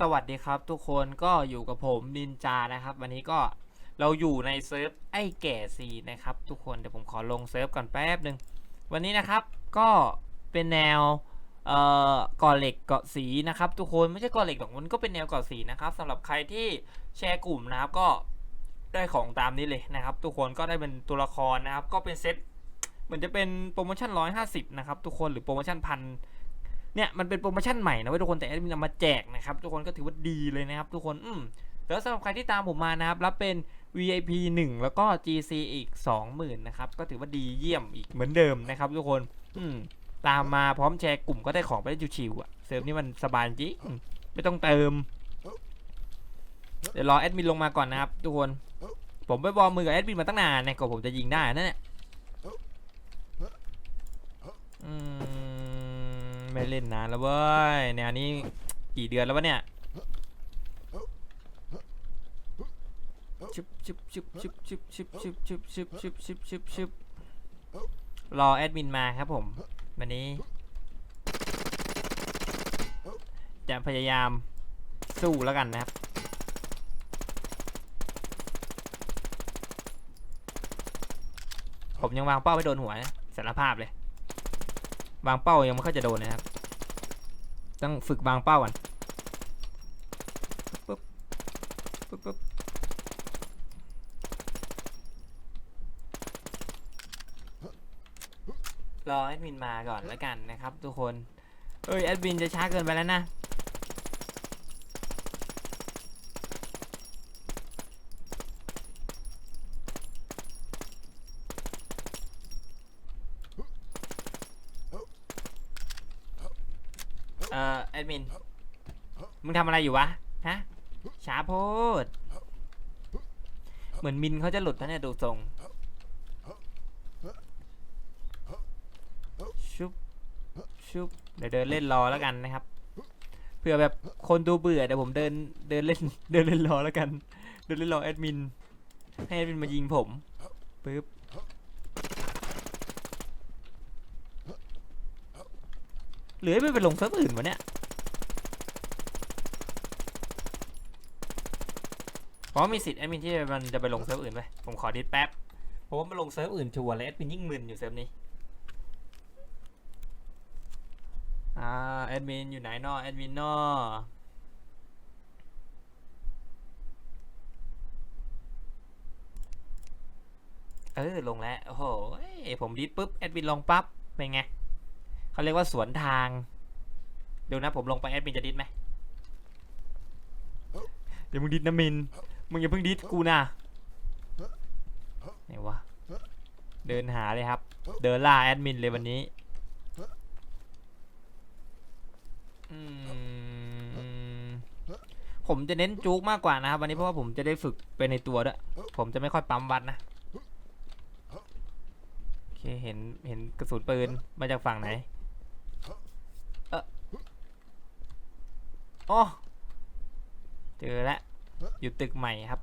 สวัสดีครับทุกคนก็อยู่กับผมนินจานะครับ วันนี้ก็เราอยู่ในเซิร์ฟไอ้แก่ซีนะครับทุกคนเดี๋ยวผมขอลงเซิร์ฟก่อนแป๊บหนึ่งวันนี้นะครับก็เป็นแนวเอ่อก่อเหล็กเกาะสีนะครับ ทุกคนไม่ใช่ก่อเหล็กหรอกมันก็เป็นแนวเกาะสีนะครับสำหรับใครที่แชร์กลุ่มนะครับก็ได้ของตามนี้เลยนะครับ ทุกคนก็ได้เป็นตัวละครนะครับ ก็เป็นเซตเหมือนจะเป็นโปรโมชั่น 150 นะครับ ทุกคนหรือโปรโมชั่นพัน เนี่ยมันเป็นโปรโมชั่นใหม่นะเว้ยทุกคนแต่แอดมินเอามาแจกนะครับทุกคนก็ถือว่าดีเลยนะครับทุกคนอืมแล้วสำหรับใครที่ตามผมมานะครับรับเป็น VIP 1 แล้วก็ GC อีก 20,000นะครับก็ถือว่าดีเยี่ยมอีกเหมือนเดิมนะครับทุกคนอืมตามมาพร้อมแชร์กลุ่มก็ได้ของไปได้ชิวๆอะเซิร์ฟนี่มันสบายจริงไม่ต้องเติม เดี๋ยวรอแอดมินลงมาก่อนนะครับทุกคนผมไปบอลมือกับแอดมินมาตั้งนานเนี่ยกว่าผมจะยิงได้นั่นแหละอืม ไม่เล่นนานแล้วเว้ยแนวนี้กี่เดือนแล้ววะเนี่ยชึบชึบชึบชึบชึบชึบชึบชึบชึบชึบชึบชึบชึบรอแอดมินมาครับผมวันนี้ จะพยายามสู้แล้วกันนะครับผมยังวางเป้าไม่โดนหัวนะสารภาพเลย วางเป้ายังไม่ค่อยจะโดนนะครับ ต้องฝึกวางเป้าก่อนปุ๊บปุ๊บปุ๊บรอแอดมินมาก่อนแล้วกันนะครับ ทุกคน เอ้ยแอดมินจะช้าเกินไปแล้วนะ เอ่อ แอดมิน มึงทำอะไรอยู่วะ ฮะ ช้าโพด เหมือนมินเขาจะหลุดนะเนี่ยดูทรง ชุบ ชุบ เดี๋ยวเดินเล่นรอแล้วกันนะครับ เผื่อแบบคนดูเบื่อเดี๋ยวผมเดินเดินเล่นเดินเล่นรอแล้วกัน เดินเล่นรอแอดมิน ให้แอดมินมายิงผมปึ๊บหรือให้มันไปลงเซิร์ฟอื่นวะเนี่ย เพราะว่ามีสิทธิ์แอดมินที่มันจะไปลงเซิร์ฟอื่นไปผมขอดิสแป๊บเพราะว่ามันลงเซิร์ฟอื่นชัวร์เลยแอดมินยิ่งมึนอยู่เซิร์ฟนี้อ่าแอดมินอยู่ไหนนอแอดมินนอเออลงแล้วโอ้โหผมดิสปุ๊บแอดมินลงปั๊บเป็นไงเขาเรียกว่าสวนทางเดี๋ยวนะผมลงไปแอดมินจะดิสไหมเดี๋ยวมึงดิสนะมิน มึงอย่าเพิ่งดิสกูนะไหนวะ เดินหาเลยครับ เดินล่าแอดมินเลยวันนี้ผมจะเน้นจุกมากกว่านะครับ วันนี้เพราะว่าผมจะได้ฝึกไปในตัวด้วย ผมจะไม่ค่อยปั๊มวัดนะโอเคเห็นเห็นกระสุนปืนมาจากฝั่งไหนเออโอ้เจอแล้ว อยู่ตึกใหม่ครับ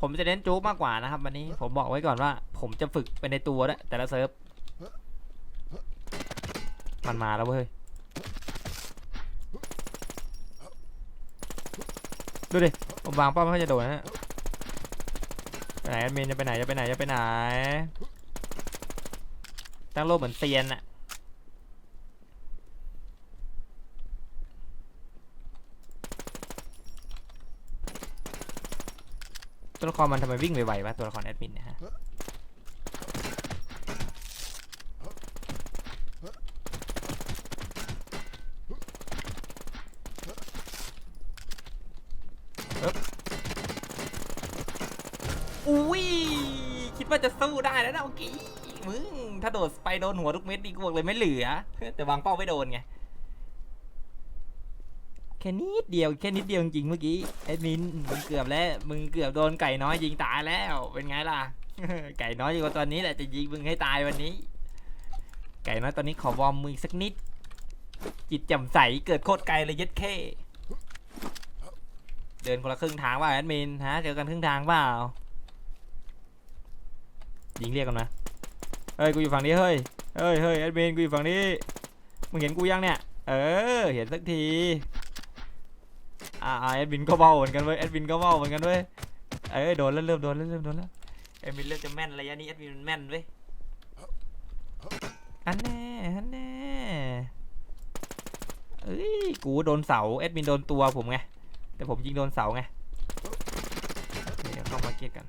ผมจะเน้นจู๊กมากกว่านะครับวันนี้ผมบอกไว้ก่อนว่า ผมจะฝึกไปในตัวด้วยแต่ละเซิร์ฟมันมาแล้วเว้ยดูดิผมวางป้าไม่ค่อยจะโดนนะไปไหนแอดมินจะไปไหนจะไปไหนจะไปไหนตั้งโลกเหมือนเซียนอะ ตัวละครมันทำไมวิ่งไวๆวะตัวละครแอดมินเนี่ยฮะอุ้ยคิดว่าจะสู้ได้แล้วนะเมื่อกี้มึงถ้าโดดไปโดนหัวทุกเม็ดนี่กูบอกเลยไม่เหลือ แต่วางเป้าไม่โดนไง แค่นิดเดียวแค่นิดเดียวจริงเมื่อกี้แอดมินมึงเกือบแล้วมึงเกือบโดนไก่น้อยยิงตายแล้วเป็นไงล่ะ ไก่น้อยอยู่กับตอนนี้แหละจะยิงมึงให้ตายวันนี้ ไก่น้อยตอนนี้ขอวอร์มมือสักนิด จิตแจ่มใสเกิดโคตรไกลเลยย็ดเข้เดินคนละครึ่งทางว่าแอดมินฮะเจอกันครึ่งทางเปล่ายิงเรียกกันนะเฮ้ยกูอยู่ฝั่งนี้เฮ้ยเฮ้ยเฮ้ยแอดมินกูอยู่ฝั่งนี้มึงเห็นกูยังเนี่ยเออเห็นสักที อ่าอ่าแอดมินก็เบาเหมือนกันเว้ยแอดมินก็เบาเหมือนกันเว้ยเอ้ยโดนแล้วเริ่มโดนแล้วเริ่มโดนแล้วแอดมินเริ่มจะแม่นระยะนี้แอดมินมันแม่นเว้ยอันแน่อันแน่เอ้ยกูโดนเสาแอดมินโดนตัวผมไงแต่ผมยิงโดนเสาไงเดี๋ยวเข้ามาเก็ตกัน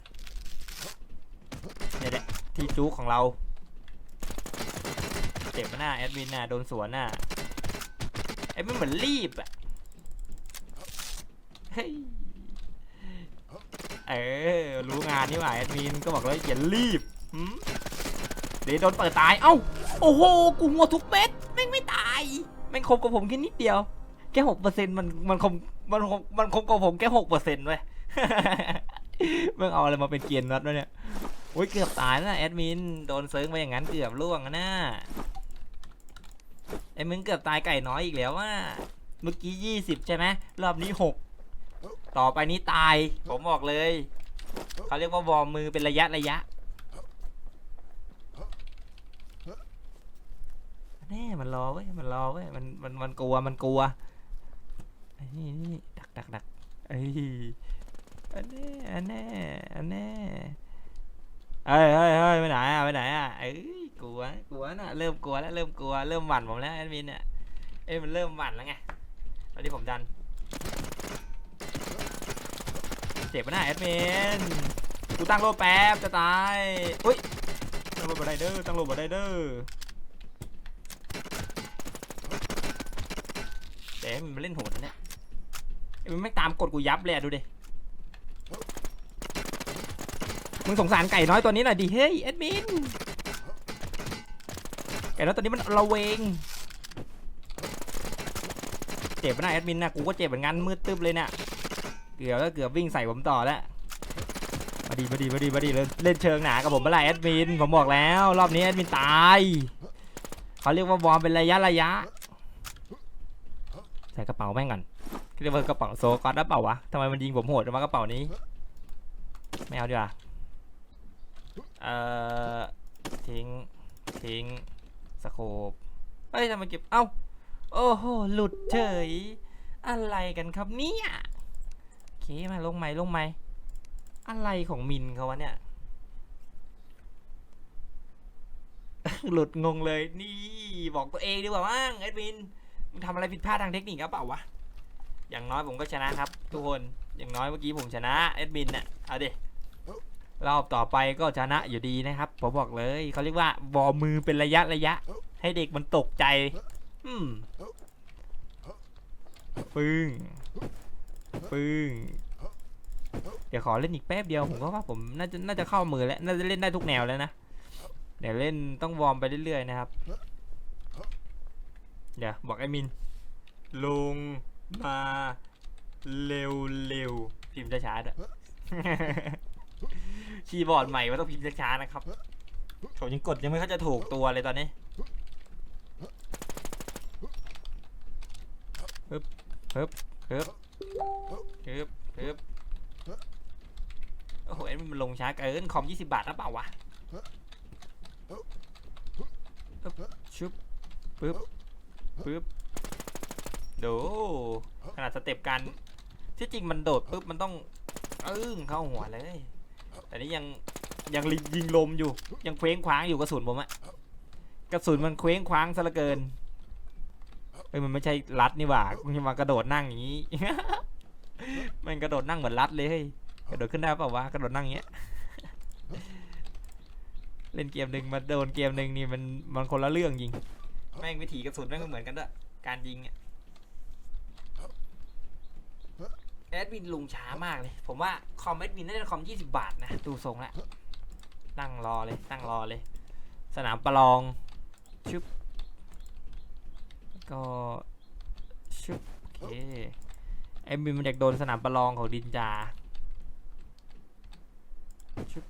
เนี่ยแหละที่จู๊ของเราเจ็บหน้าแอดมินน่ะโดนสวนน่ะแอดมินเหมือนรีบอะ เออ รู้งานนี่หว่าแอดมินก็บอกแล้วอย่ารีบเดี๋ยวโดนเปิดตาย เอ้า โอ้โห กูหัวทุกเม็ดแม่งไม่ตาย แม่งคมกับผมแค่นิดเดียว แค่หกเปอร์เซ็นต์มันมันคมมันคมมันคมกับผมแค่หกเปอร์เซ็นต์เว้ยม่งเอาอะไรมาเป็นเกียร์น็อตวะเนี่ยโอ้ยเกือบตายแล้วนะแอดมิน โดนเซิร์งไปอย่างนั้นเกือบล่วงนะแอดมินเกือบตายไก่น้อยอีกแล้วว่า เมื่อกี้ยี่สิบใช่ไหมรอบนี้หก ต่อไปนี้ตาย ผมบอกเลย เขาเรียกว่าวอร์มมือเป็นระยะระยะ แน่มันรอเว้ย มันรอเว้ย มัน มัน มันกลัว มันกลัวอ้นี่นี่ดักดักดักเอ้อันแน่อันแน่อันแน่เอ้ยเฮ้ยเฮ้ยไปไหนอะไปไหนอะเอ้ยกลัว กลัวน่ะ เริ่มกลัวแล้ว เริ่มกลัว เริ่มหวั่นผมแล้วแอดมินเนี่ย เอ้ยมันเริ่มหวั่นแล้วไงตอนนี้ผมดัน เจ็บปะน้าแอดมินกูตั้งโลแป๊บจะตายอุ้ยตั้งโลบอไดเด้อตั้งโลบอไดเด้อแต่มันมาเล่นโหดนะเนี่ยมันไม่ตามกดกูยับเลยอะดูดิมึงสงสารไก่น้อยตัวนี้หน่อยดิเฮ้ยแอดมินไก่น้อยตัวนี้มันระเวงเจ็บปะน้าแอดมินนะกูก็เจ็บเหมือนกันมืดตึ๊บเลยเนี่ย เกือบแล้วเกือบวิ่งใส่ผมต่อแล้วมาดีมาดีมาดีมาดีเลยเล่นเชิงหนากับผมเมื่อไหร่แอดมิน ผมบอกแล้ว รอบนี้แอดมินตายเขาเรียกว่าวอร์มเป็นระยะระยะ ใส่กระเป๋าแม่งก่อนเรียกว่ากระเป๋าโซกอตหรือเปล่าวะทำไมมันยิงผมโหดมากระเป๋านี้ ไม่เอาดีกว่าเอ่อทิ้งทิ้งสโคปเอ้ยทำไมเก็บ เอ้า โอ้โห หลุดเฉย อะไรกันครับเนี่ย เคมาลงไหมลงไหมอะไรของมินเขาวะเนี่ย หลุดงงเลยนี่บอกตัวเองดีกว่ามั้งแอดมินมึงทำอะไรผิดพลาดทางเทคนิคหรือเปล่าวะอย่างน้อยผมก็ชนะครับ ทุกคนอย่างน้อยเมื่อกี้ผมชนะแอดมินน่ะเอาดิรอบต่อไปก็ชนะอยู่ดีนะครับผมบอกเลยเขาเรียกว่าวอมมือเป็นระยะระยะ ให้เด็กมันตกใจ อืมปึ้ง ปึ้งเดี๋ยวขอเล่นอีกแป๊บเดียวผมก็ว่าผมน่าจะน่าจะเข้ามือแล้วน่าจะเล่นได้ทุกแนวแล้วนะเดี๋ยวเล่นต้องวอร์มไปเรื่อยๆนะครับ เดี๋ยวบอกไอ้มิน ลงมาเร็วเร็วๆพิมพ์ช้าๆด้วยคีย์บอร์ดใหม่ว่าต้องพิมพ์ช้าๆนะครับผมยังกดยังไม่เข้าจะถูกตัวเลยตอนนี้ฮึบฮึบฮึบ ฮึบฮึบโอ้โหเอ็นมันลงช้าเกินคอม20บาทหรือเปล่าวะปึ๊บชุบปึ๊บปึ๊บดูขนาดสเต็ปการที่จริงมันโดดปุ๊บมันต้องอึ้งเข้าหัวเลย แต่นี่ยังยังยิงลมอยู่ ยังเคว้งคว้างอยู่กระสุนผมอะกระสุนมันเคว้งคว้างซะเหลือเกินเอ้ยมันไม่ใช่รัดนี่หว่ามันมากระโดดนั่งอย่างนี้ มันกระโดดนั่งเหมือนรัดเลยเฮ้ยกระโดดขึ้นได้เปล่าวะกระโดดนั่งเงี้ย เล่นเกมหนึ่งมาโดนเกมหนึ่งนี่มันมันคนละเรื่องยิง แม่งวิถีกระสุนแม่งไม่เหมือนกันด้วยการยิงอะแอดมินลุงช้ามากเลย ผมว่าคอมแอดมินน่าจะคอม20 บาทนะ ดูทรงละตั้งรอเลย ตั้งรอเลย สนามประลองชุบก็ชุบโอเค แอดมินมันอยากโดนสนามประลองของดินจาชุบ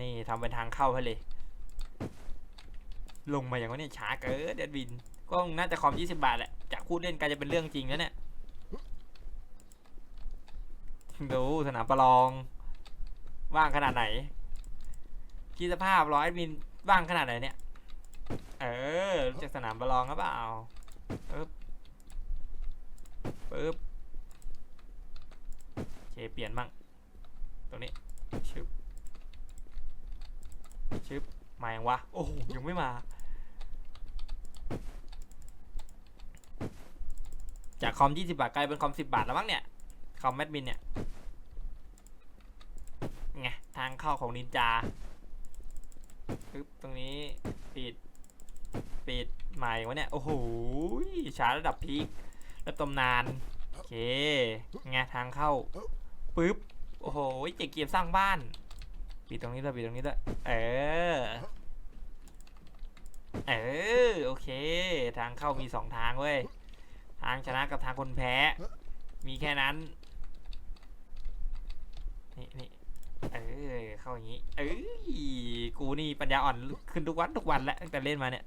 นี่ทำเป็นทางเข้าให้เลย ลงมาอย่างว่านี่ช้าเกินแอดมิน ก็น่าจะคอม 20 บาทแหละ จากพูดเล่นกลายจะเป็นเรื่องจริงแล้วเนี่ย ดูสนามประลอง ว่างขนาดไหนคิดสภาพร้อยมินว่างขนาดไหนเนี่ย เออรู้จากสนามประลองหรือเปล่าเอบ ปึ๊บโอเคเปลี่ยนมั่งตรงนี้ชึบชึบมายังวะ โอ้โหยังไม่มาจากคอม 20 บาทกลายเป็นคอม 10 บาทแล้วมั้งเนี่ย คอมแมดมินเนี่ย ไง ทางเข้าของนินจาปึ๊บตรงนี้ ปิด ปิดใหม่วะเนี่ย โอ้โหชาระดับพีค ระดับตำนาน โอเคไงทางเข้าปึ๊บ โอ้โหเจ๋งเกียมสร้างบ้าน ปิดตรงนี้ด้วยปิดตรงนี้ด้วยเออ เออ โอเค ทางเข้ามีสองทางเว้ย ทางชนะกับทางคนแพ้ มีแค่นั้น นี่นี่เออ เข้าอย่างนี้ เอ้ย กูนี่ปัญญาอ่อนขึ้นทุกวันทุกวันแล้วตั้งแต่เล่นมาเนี่ย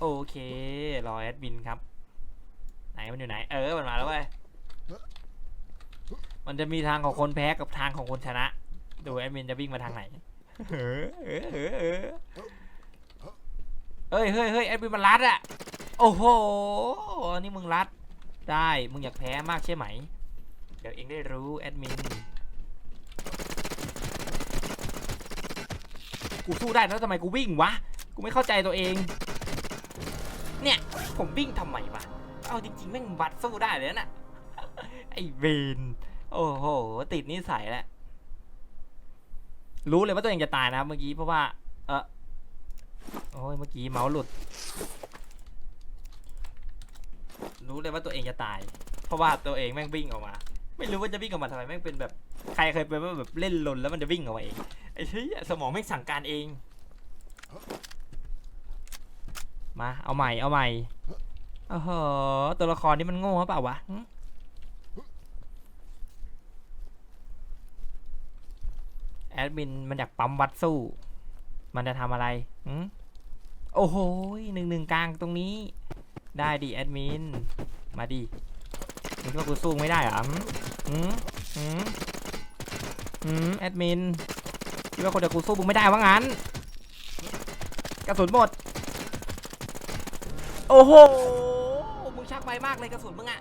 โอเค รอแอดมินครับ ไหนมันอยู่ไหน เออ มันมาแล้วเว้ย มันจะมีทางของคนแพ้กับทางของคนชนะ ดูแอดมินจะวิ่งมาทางไหน เออเออเออเออเฮ้ยเฮ้ยเฮ้ยแอดมินมันรัดอะโอ้โห นี่มึงรัด ได้ มึงอยากแพ้มากใช่ไหม เดี๋ยวเองได้รู้แอดมิน กูสู้ได้แล้วทำไมกูวิ่งวะ กูไม่เข้าใจตัวเอง เนี่ย ผมวิ่งทำไมวะ เอาจริงๆแม่งบัดสู้ได้เลยนะไอเวนโอ้โห ติดนิสัยแล้ว รู้เลยว่าตัวเองจะตายนะครับเมื่อกี้เพราะว่า เออโอ้ยเมื่อกี้เมาส์หลุด รู้เลยว่าตัวเองจะตาย เพราะว่าตัวเองแม่งวิ่งออกมา ไม่รู้ว่าจะวิ่งออกมาทำไมแม่งเป็นแบบใครเคยเป็นว่าแบบเล่นลนแล้วมันจะวิ่งออกมาเองไอ้เหี้ยสมองแม่งสั่งการเอง มา เอาใหม่ เอาใหม่โอ้โหตัวละครนี่มันโง่หรือเปล่าวะแอดมินมันอยากปั๊มวัดสู้ มันจะทำอะไรหึโอ้โหหนึ่งหนึ่งกลางตรงนี้ ได้ดิแอดมิน มาดิมึงคิดว่ากูสู้ไม่ได้เหรอหืมหืมหืมแอดมินคิดว่าคนเดียวกูสู้มึงไม่ได้ว่างั้นกระสุนหมด โอ้โห มึงชักไปมากเลยกระสุนมึงอะ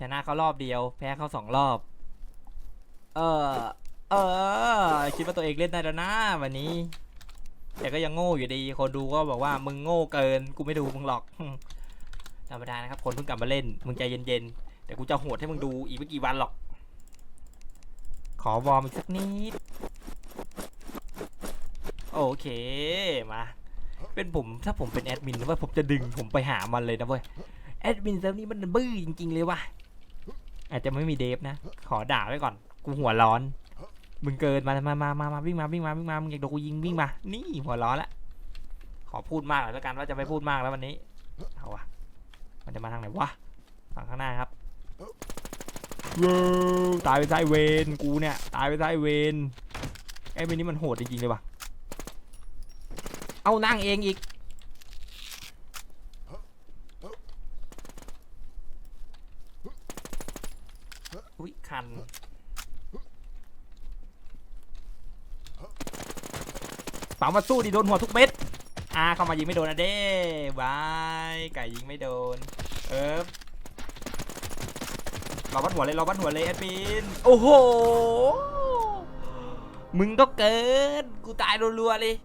ชนะเขารอบเดียว แพ้เขาสองรอบ เออ เออ คิดว่าตัวเองเล่นได้แล้วนะวันนี้ แต่ก็ยังโง่อยู่ดีคนดูก็บอกว่ามึงโง่เกิน กูไม่ดูมึงหรอก ธรรมดานะครับ คนเพิ่งกลับมาเล่น มึงใจเย็นๆ แต่กูจะโหดให้มึงดูอีกไม่กี่วันหรอก ขอวอร์มอีกสักนิด โอเคมาเป็นผมถ้าผมเป็นแอดมินนะว่าผมจะดึงผมไปหามันเลยนะเว้ยแอดมินเซิร์ฟนี้มันบื้อจริงๆเลยว่ะอาจจะไม่มีเดฟนะ ขอด่าไว้ก่อน กูหัวร้อน มึงเกินมามามามามาวิ่งมาวิ่งมาวิ่งมามึงอยากโดนกูยิงวิ่งมา นี่หัวร้อนละ ขอพูดมากหน่อยแล้วกันว่าจะไม่พูดมากแล้ววันนี้ เอาวะมันจะมาทางไหนวะฝั่งข้างหน้าครับเวตายไปไส้เวนกูเนี่ย ตายไปไส้เวนไอ้เวนนี้มันโหดจริงๆเลยว่ะ เอานั่งเองอีก อุ้ยคัน เป๋ามาสู้ดิโดนหัวทุกเม็ด อ่าเข้ามายิงไม่โดนนะเด้บายไก่ยิงไม่โดน เออเราบัดหัวเลยเราบัดหัวเลยแอดมิน โอ้โห มึงก็เกิน กูตายรัวๆเลย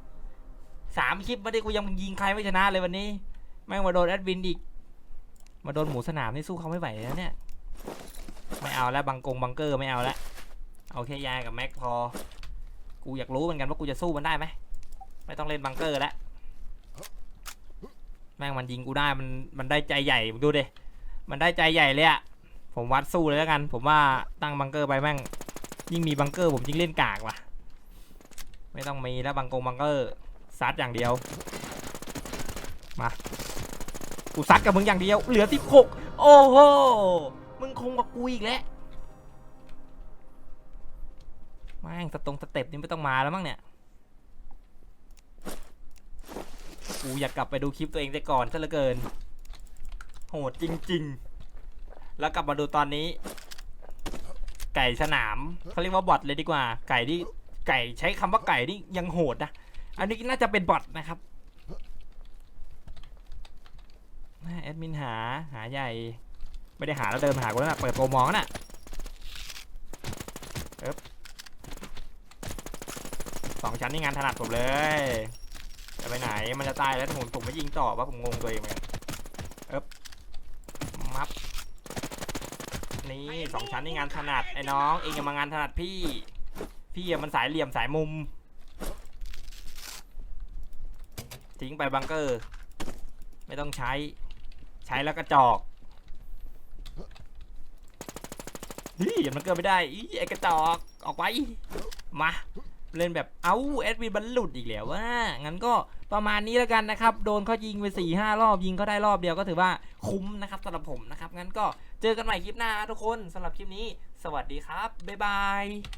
สามคลิปไม่ได้กูยังยิงใครไม่ชนะเลยวันนี้ แม่งมาโดนแอดมินอีก มาโดนหมูสนามนี่สู้เขาไม่ไหวแล้วเนี่ย ไม่เอาแล้วบังกงบังเกอร์ไม่เอาแล้วเอาแค่ยายกับแม็กพอ กูอยากรู้เหมือนกันว่ากูจะสู้มันได้ไหมไม่ต้องเล่นบังเกอร์แล้วแม่งมันยิงกูได้มันมันได้ใจใหญ่ดูดิมันได้ใจใหญ่เลยอะผมวัดสู้เลยแล้วกัน ผมว่าตั้งบังเกอร์ไปแม่งยิ่งมีบังเกอร์ผมยิ่งเล่นกากว่ะ ไม่ต้องมีแล้วบังกงบังเกอร์ ซัดอย่างเดียว มา กูซัดกับมึงอย่างเดียว เหลือสิบหกโอ้โห มึงคงกับกูอีกแล้วแม่งสตรงสเต็ปนี่ไม่ต้องมาแล้วมั้งเนี่ย กูอยากกลับไปดูคลิปตัวเองแต่ก่อนซะเหลือเกิน โหดจริง ๆ แล้วกลับมาดูตอนนี้ ไก่สนามเขาเรียกว่าบอทเลยดีกว่า ไก่ที่ไก่ใช้คำว่าไก่นี่ยังโหดนะ อันนี้น่าจะเป็นบอทนะครับแอดมินหาหาใหญ่ ไม่ได้หาแล้วเดินมาหากูแล้วนะเปิดโปรมองน่ะเอ๊บสองชั้นนี่งานถนัดผมเลย จะไปไหนมันจะตายแล้วแต่ผมผมไม่ยิงต่อว่าผมงงตัวเองเหมือนกันเอ๊บมับนี่สองชั้นนี่งานถนัดไอ้น้องเองอย่ามางานถนัดพี่ พี่อะมันสายเหลี่ยมสายมุม ทิ้งไปบังเกอร์ ไม่ต้องใช้ ใช้แล้วกระจอกนี่ยันมันเกิดไม่ได้อีไอ้กระจอกออกไปมาเล่นแบบเอ้าแอดมินบันหลุดอีกแล้วว่างั้นก็ประมาณนี้แล้วกันนะครับ โดนเขายิงไป4ี่ห้ารอบยิงเขาได้รอบเดียวก็ถือว่าคุ้มนะครับสำหรับผมนะครับ งั้นก็เจอกันใหม่คลิปหน้าทุกคนสำหรับคลิปนี้ สวัสดีครับ บ๊ายบาย